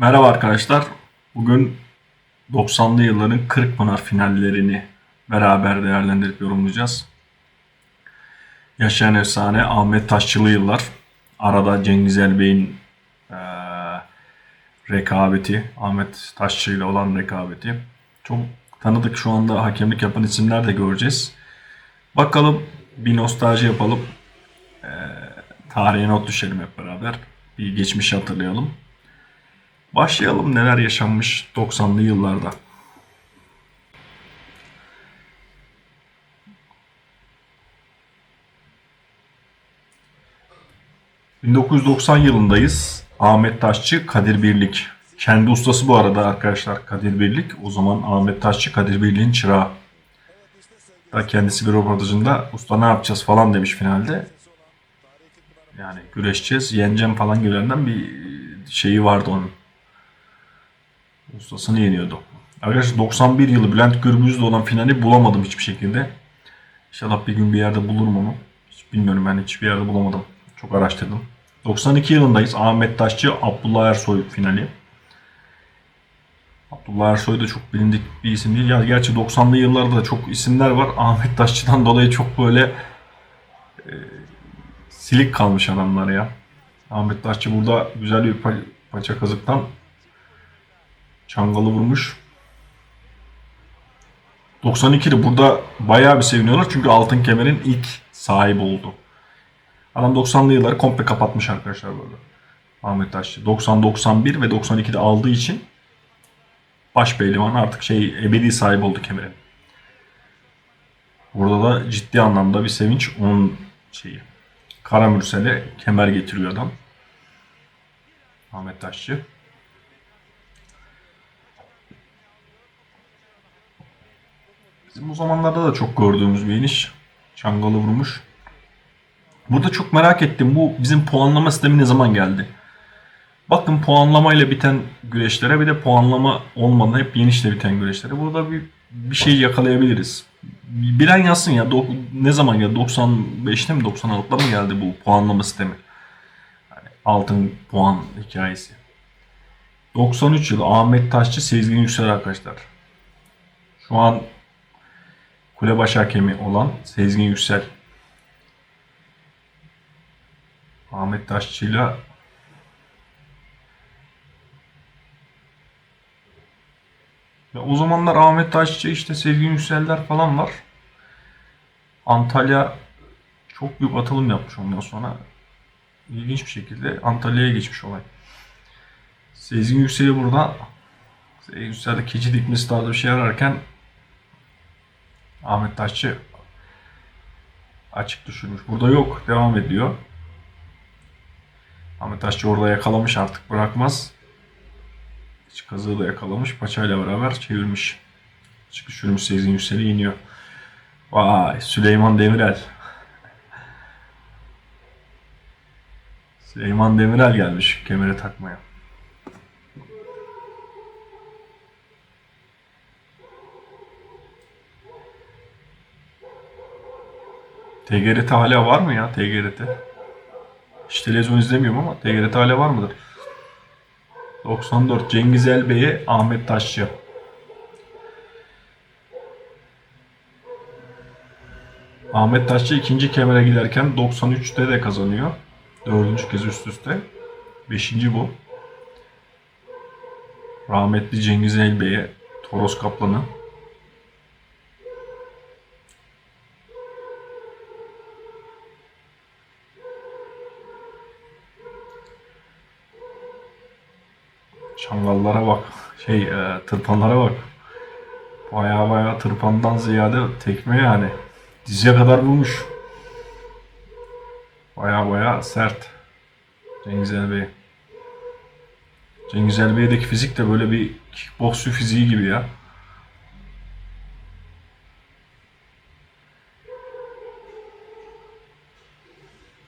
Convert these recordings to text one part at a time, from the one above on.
Merhaba arkadaşlar. Bugün 90'lı yılların Kırkpınar finallerini beraber değerlendirip yorumlayacağız. Yaşayan efsane Ahmet Taşçılı yıllar. Arada Cengiz Elbey'in eee, rekabeti, Ahmet Taşçı ile olan rekabeti. Çok tanıdık şu anda hakemlik yapan isimler de göreceğiz. Bakalım bir nostalji yapalım. Eee tarihe not düşelim hep beraber. Bir geçmişi hatırlayalım. Başlayalım neler yaşanmış 90'lı yıllarda. ...1990 yılındayız. Ahmet Taşçı, Kadir Birlik. Kendi ustası bu arada arkadaşlar Kadir Birlik. O zaman Ahmet Taşçı, Kadir Birlik'in çırağı. Da kendisi bir röportajında usta ne yapacağız falan demiş finalde. Yani güreşeceğiz, yeneceğim falan gibilerinden bir şeyi vardı onun. Ustasını yeniyordu. Arkadaşlar 91 yılı Bülent Gürbüz'le olan finali bulamadım hiçbir şekilde. İnşallah bir gün bir yerde bulurum onu. Hiç bilmiyorum ben hiçbir yerde bulamadım. Çok araştırdım. 92 yılındayız. Ahmet Taşçı, Abdullah Ersoy finali. Abdullah Ersoy da çok bilindik bir isim değil. Ya gerçi 90'lı yıllarda da çok isimler var. Ahmet Taşçı'dan dolayı çok böyle e, silik kalmış adamlar ya. Ahmet Taşçı burada güzel bir pa- paça kazıktan Çangalı vurmuş. 92'de burada bayağı bir seviniyorlar çünkü altın kemerin ilk sahibi oldu. Adam 90'lı yılları komple kapatmış arkadaşlar böyle. Ahmet Taşçı. 90-91 ve 92'de aldığı için baş pehlivan artık şey ebedi sahibi oldu kemerin. Burada da ciddi anlamda bir sevinç onun şeyi. Kara Mürsel'e kemer getiriyor adam. Ahmet Taşçı. Bizim o zamanlarda da çok gördüğümüz bir iniş. Çangalı vurmuş. Burada çok merak ettim. Bu bizim puanlama sistemi ne zaman geldi? Bakın puanlamayla biten güreşlere bir de puanlama olmadan hep yenişle biten güreşlere. Burada bir, bir şey yakalayabiliriz. Bilen yazsın ya ne zaman geldi? 95'te mi 96'da mı geldi bu puanlama sistemi? Yani altın puan hikayesi. 93 yılı Ahmet Taşçı Sezgin Yüksel arkadaşlar. Şu an kule baş hakemi olan Sezgin Yüksel. Ahmet Taşçı'yla Ya o zamanlar Ahmet Taşçı işte Sezgin Yükseller falan var. Antalya çok büyük atılım yapmış ondan sonra. İlginç bir şekilde Antalya'ya geçmiş olay. Sezgin Yüksel'i burada Sezgin Yüksel'de keçi dikmesi tarzı bir şey ararken Ahmet Taşçı açık düşürmüş. Burada yok. Devam ediyor. Ahmet Taşçı orada yakalamış artık bırakmaz. İç kazığı da yakalamış. Paçayla beraber çevirmiş. Açık düşürmüş Sezgin Yüksel'i iniyor. Vay Süleyman Demirel. Süleyman Demirel gelmiş kemeri takmaya. TGRT hala var mı ya TGRT? Hiç televizyon izlemiyorum ama TGRT hala var mıdır? 94 Cengiz Elbey'e Ahmet Taşçı. Ahmet Taşçı ikinci kemere giderken 93'te de kazanıyor. Dördüncü kez üst üste. Beşinci bu. Rahmetli Cengiz Elbey'e Toros Kaplan'ı. Çangallara bak. Şey e, tırpanlara bak. Baya baya tırpandan ziyade tekme yani. Dize kadar vurmuş. Baya baya sert. Cengiz Elbey. Cengiz Elbey'deki fizik de böyle bir kickboksçu fiziği gibi ya.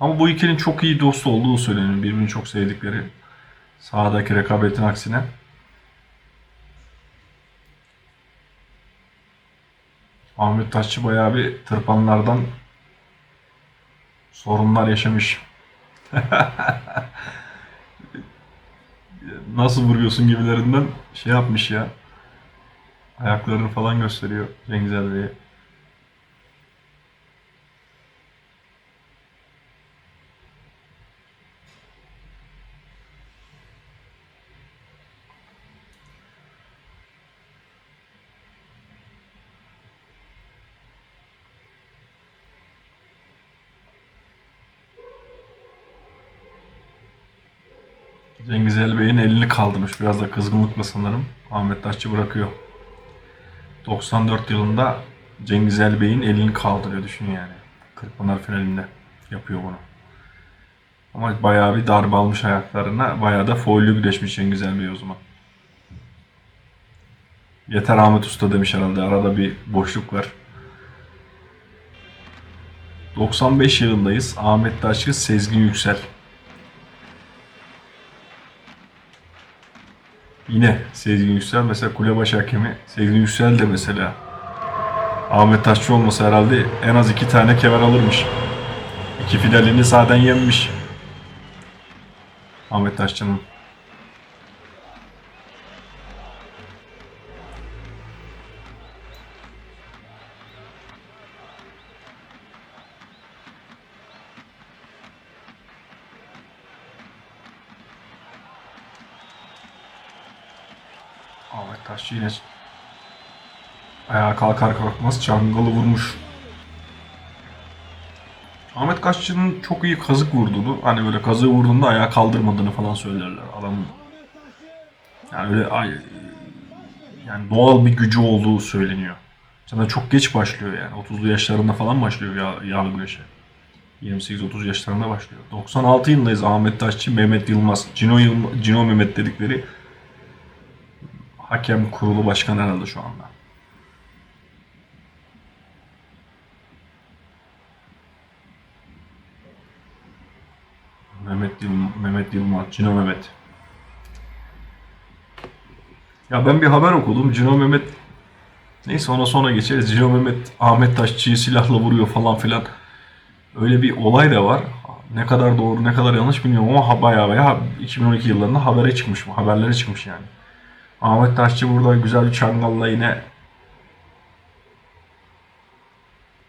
Ama bu ikilinin çok iyi dost olduğu söyleniyor. Birbirini çok sevdikleri. Sahadaki rekabetin aksine. Ahmet Taşçı bayağı bir tırpanlardan sorunlar yaşamış. nasıl vuruyorsun gibilerinden şey yapmış ya. Ayaklarını falan gösteriyor Cengiz Er Cengiz El Bey'in elini kaldırmış. Biraz da kızgınlıkla sanırım. Ahmet Taşçı bırakıyor. 94 yılında Cengiz El Bey'in elini kaldırıyor düşün yani. Kırkpınar finalinde yapıyor bunu. Ama bayağı bir darbe almış ayaklarına. Bayağı da foilü güreşmiş Cengiz El Bey o zaman. Yeter Ahmet Usta demiş herhalde. Arada bir boşluk var. 95 yılındayız. Ahmet Taşçı, Sezgin Yüksel. Yine Sezgin Yüksel mesela Kulebaşı hakemi Sezgin Yüksel de mesela Ahmet Taşçı olmasa herhalde en az iki tane kemer alırmış. İki finalini sahiden yenmiş. Ahmet Taşçı'nın. Taşçı yine ayağa kalkar kalkmaz çangalı vurmuş. Ahmet Taşçı'nın çok iyi kazık vurduğunu, hani böyle kazığı vurduğunda ayağa kaldırmadığını falan söylerler adamın. Yani öyle ay, yani doğal bir gücü olduğu söyleniyor. Zaten çok geç başlıyor yani. 30'lu yaşlarında falan başlıyor ya, yağlı güreşe. 28-30 yaşlarında başlıyor. 96 yılındayız Ahmet Taşçı, Mehmet Yılmaz, Cino, Yılmaz, Cino Mehmet dedikleri hakem kurulu başkanı herhalde şu anda. Mehmet Yılmaz, Mehmet Yılmaz, Cino Mehmet. Ya ben bir haber okudum. Cino Mehmet neyse ona sonra geçeriz. Cino Mehmet Ahmet Taşçı'yı silahla vuruyor falan filan. Öyle bir olay da var. Ne kadar doğru ne kadar yanlış bilmiyorum ama bayağı bayağı 2012 yıllarında habere çıkmış mı? Haberlere çıkmış yani. Ahmet Taşçı burada güzel bir çangalla yine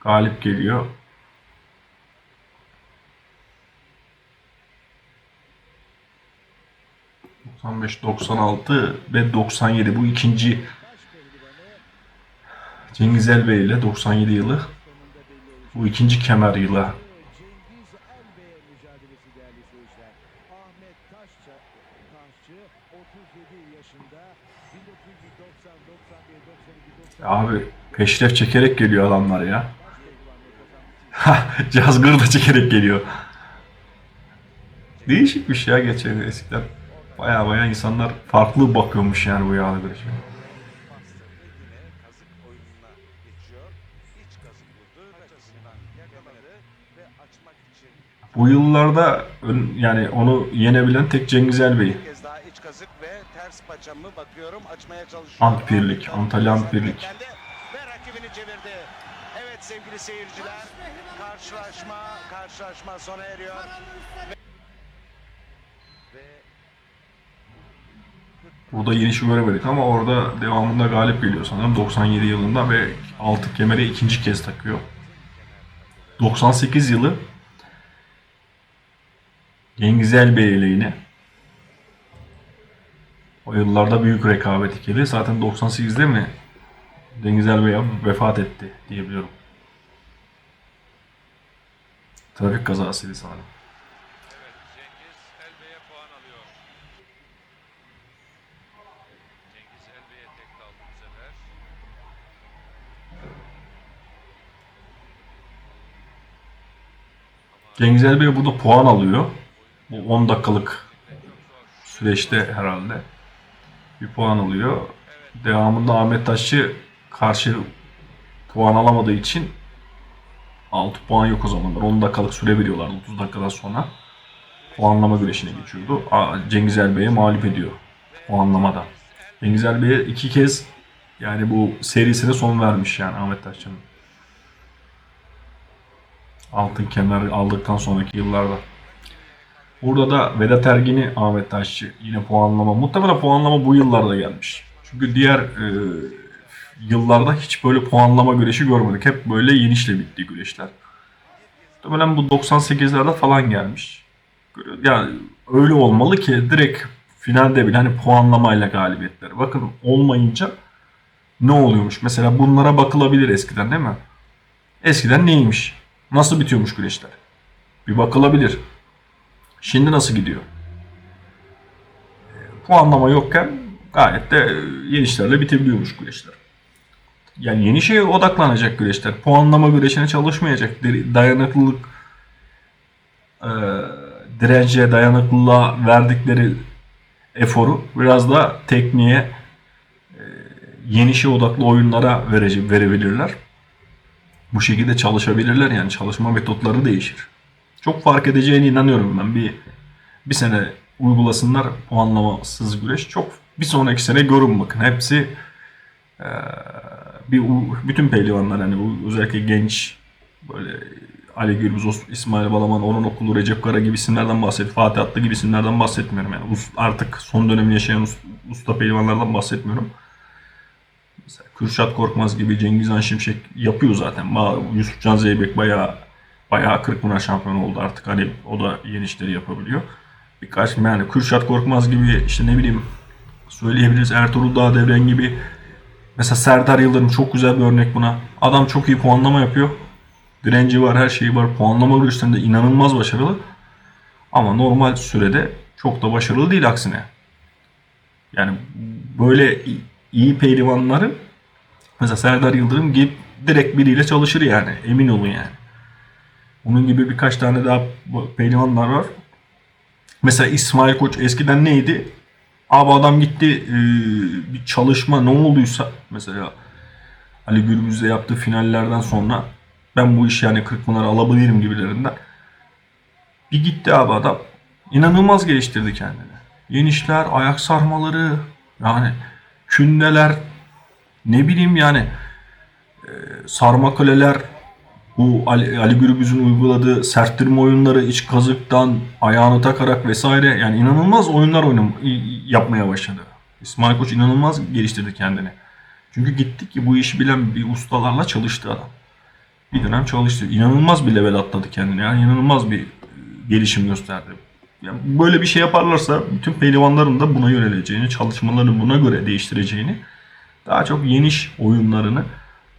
galip geliyor. ...95, 96 ve 97 bu ikinci Cengiz Elbey ile 97 yılı. Bu ikinci kemer yılı Cengiz Elbey mücadelesi değerli seyirciler. Ahmet Taşça, Taşçı 37 yaşında 1990, 91, 92, 93 Abi peşref çekerek geliyor adamlar ya. Cazgır da çekerek geliyor. Değişikmiş ya geçen eskiden. Baya baya insanlar farklı bakıyormuş yani bu yağlı güreşe. Bu yıllarda yani onu yenebilen tek Cengiz Elbey. Kazık ve ters paçamı bakıyorum açmaya çalışıyor. Antpirlik, Antalya Antpirlik. Kendi Ve rakibini çevirdi. Evet sevgili seyirciler karşılaşma karşılaşma sona eriyor. Ve Burada yeni şu göremedik ama orada devamında galip geliyor sanırım 97 yılında ve altı kemeri ikinci kez takıyor. 98 yılı Cengiz Elbey ile yine. O yıllarda büyük rekabet ikili. Zaten 98'de mi Cengiz Elbey vefat etti diyebiliyorum. Trafik kazasıydı sanırım. Evet, Cengiz puan alıyor. Cengiz Elbey'e tek kaldı sefer. Cengiz Elbey burada puan alıyor. Bu 10 dakikalık süreçte herhalde bir puan alıyor. Devamında Ahmet Taşçı karşı puan alamadığı için 6 puan yok o zamanlar. 10 dakikalık süre veriyorlardı 30 dakikadan sonra. Puanlama güreşine geçiyordu. Cengiz Elbey'e mağlup ediyor puanlamada. Cengiz Elbey'e iki kez yani bu serisine son vermiş yani Ahmet Taşçı'nın. Altın kemer aldıktan sonraki yıllarda. Burada da Vedat Ergin'i Ahmet Taşçı yine puanlama. Muhtemelen puanlama bu yıllarda gelmiş. Çünkü diğer e, yıllarda hiç böyle puanlama güreşi görmedik. Hep böyle yenişle bitti güreşler. Muhtemelen bu 98'lerde falan gelmiş. Yani öyle olmalı ki direkt finalde bile hani puanlamayla galibiyetler. Bakın olmayınca ne oluyormuş? Mesela bunlara bakılabilir eskiden değil mi? Eskiden neymiş? Nasıl bitiyormuş güreşler? Bir bakılabilir. Şimdi nasıl gidiyor? E, Puanlama yokken gayet de e, yenişlerle bitebiliyormuş güreşler. Yani yeni şeye odaklanacak güreşler. Puanlama güreşine çalışmayacak. Dayanıklılık e, dirence, dayanıklılığa verdikleri eforu biraz da tekniğe e, yeni şey odaklı oyunlara verebilirler. Bu şekilde çalışabilirler yani çalışma metotları değişir. Çok fark edeceğine inanıyorum ben. Bir bir sene uygulasınlar puanlamasız güreş. Çok bir sonraki sene görün bakın. Hepsi eee, bir bütün pehlivanlar hani özellikle genç böyle Ali Gürbüz, İsmail Balaman, Orhan Okulu, Recep Kara gibi isimlerden bahsediyorum. Fatih Atlı gibi isimlerden bahsetmiyorum. Yani artık son dönemi yaşayan us- usta pehlivanlardan bahsetmiyorum. Mesela Kürşat Korkmaz gibi Cengiz Han Şimşek yapıyor zaten. Ba- Yusufcan Zeybek bayağı bayağı 40 buna şampiyon oldu artık. Hani o da yeni işleri yapabiliyor. Birkaç yani Kürşat Korkmaz gibi işte ne bileyim söyleyebiliriz Ertuğrul Dağdevren gibi mesela Serdar Yıldırım çok güzel bir örnek buna. Adam çok iyi puanlama yapıyor. Direnci var, her şeyi var. Puanlama görüşlerinde inanılmaz başarılı. Ama normal sürede çok da başarılı değil aksine. Yani böyle iyi pehlivanların mesela Serdar Yıldırım gibi direkt biriyle çalışır yani. Emin olun yani. Bunun gibi birkaç tane daha pehlivanlar var. Mesela İsmail Koç eskiden neydi? Abi adam gitti e, bir çalışma ne olduysa mesela Ali Gürbüz'le yaptığı finallerden sonra ben bu işi yani Kırkpınar alabilirim gibilerinden. Bir gitti abi adam. İnanılmaz geliştirdi kendini. Yenişler, ayak sarmaları, yani kündeler, ne bileyim yani e, sarma kaleler, bu Ali, Ali Gürbüz'ün uyguladığı serttirme oyunları, iç kazıktan ayağını takarak vesaire yani inanılmaz oyunlar oynam yapmaya başladı. İsmail Koç inanılmaz geliştirdi kendini. Çünkü gitti ki bu işi bilen bir ustalarla çalıştı adam. Bir dönem çalıştı. İnanılmaz bir level atladı kendini. Yani inanılmaz bir e, gelişim gösterdi. Yani böyle bir şey yaparlarsa bütün pehlivanların da buna yöneleceğini, çalışmalarını buna göre değiştireceğini, daha çok yeniş oyunlarını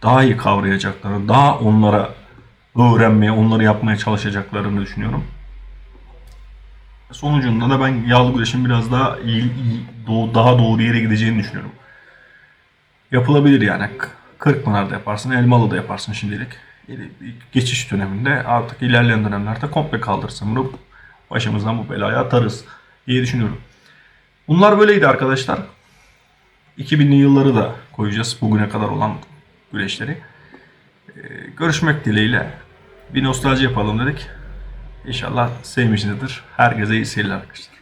daha iyi kavrayacaklarını, daha onlara öğrenmeye, onları yapmaya çalışacaklarını düşünüyorum. Sonucunda da ben yağlı güreşin biraz daha iyi, iyi- daha doğru yere gideceğini düşünüyorum. Yapılabilir yani. Kırkpınar'da yaparsın, Elmalı'da yaparsın şimdilik. Geçiş döneminde artık ilerleyen dönemlerde komple kaldırırsın. Bunu başımızdan bu belayı atarız diye düşünüyorum. Bunlar böyleydi arkadaşlar. 2000'li yılları da koyacağız bugüne kadar olan güreşleri. Ee, görüşmek dileğiyle bir nostalji yapalım dedik. İnşallah sevmişsinizdir. Herkese iyi seyirler arkadaşlar.